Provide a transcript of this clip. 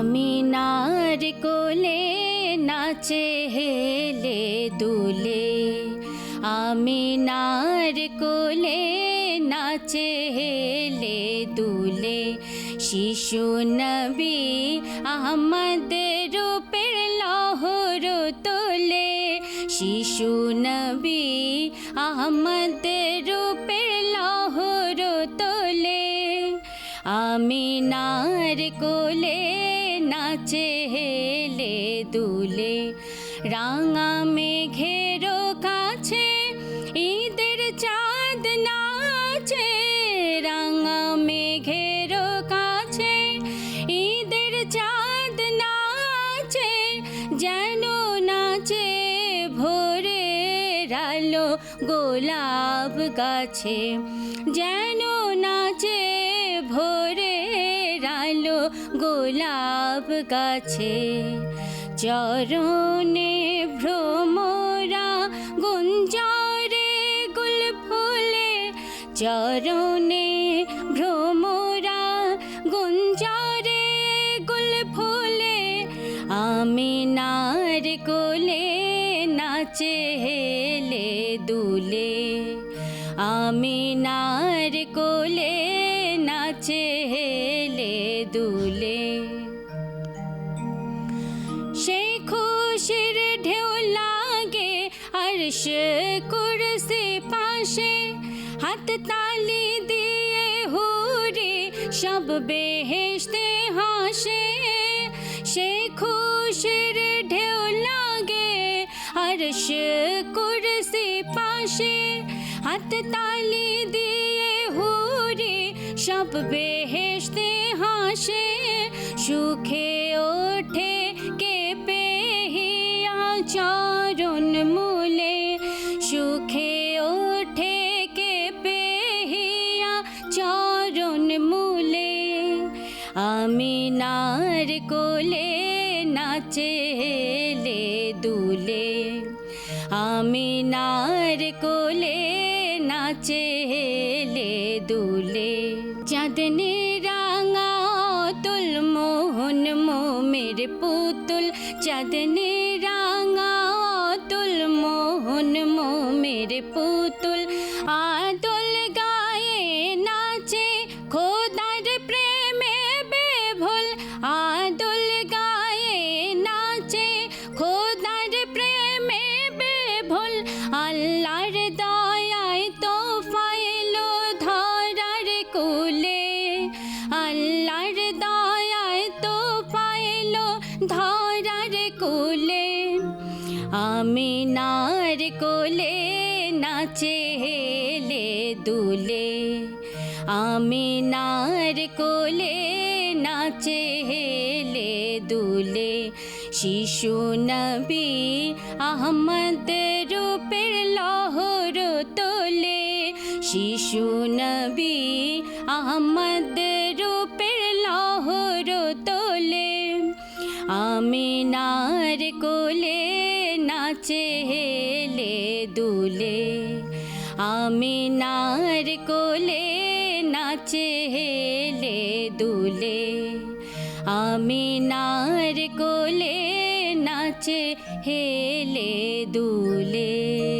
আমিনার কোলে নাচে হেলে দুলে। আমিনার কোলে নাচে হেলে দুলে। শিশু নবী আহমদ রূপের লহর তোলে। শিশু নবী আহমদ রূপের লহর তোলে। আমিনার কোলে নাচে হেলে দুলে, রাঙা মেঘের কাছে ঈদের চাঁদ নাচে, রাঙা মেঘের কাছে ঈদের চাঁদ নাচে, যেন নাচে ভোরে আলো গোলাপ গাছে, যেন নাচে ভোরে গোলাপ গাছে। চরণে ভ্রমরা গুঞ্জরে গুল ফুলে। চরণে ভ্রমরা গুঞ্জরে গুল ফুলে। আমিনার কোলে নাচে হেলে দুলে। আমিনার কোলে আরশ কুরসি পাশে, হাত তালি দিয়ে হুরে সব বেহেশতে হাসে। সেই খুশির ঢেউ লাগে আরশ কুরসি পাশে, হাত তালি দিয়ে হুরে সব বেহেশতে হাসে। সুখে ওঠে আমিনার কোলে নাচে হেলে দুলে। আমিনার কোলে নাচে হেলে দুলে। চাঁদনি রাঙা তুল মোহন মোমের পুতুল। চাঁদনি রাঙা তুল মোহন মোমের পুতুল। কুলে আমিনার কোলে নাচে হেলে দুলে। আমিনার কোলে নাচে হেলে দুলে। শিশু নবী আহমদ রূপের লহর তোলে। শিশু নবী আহমদ রূপের আমিনার কোলে নাচে হেলে দুলে। আমিনার কোলে নাচে হেলে দুলে। আমিনার কোলে নাচে হেলে দুলে।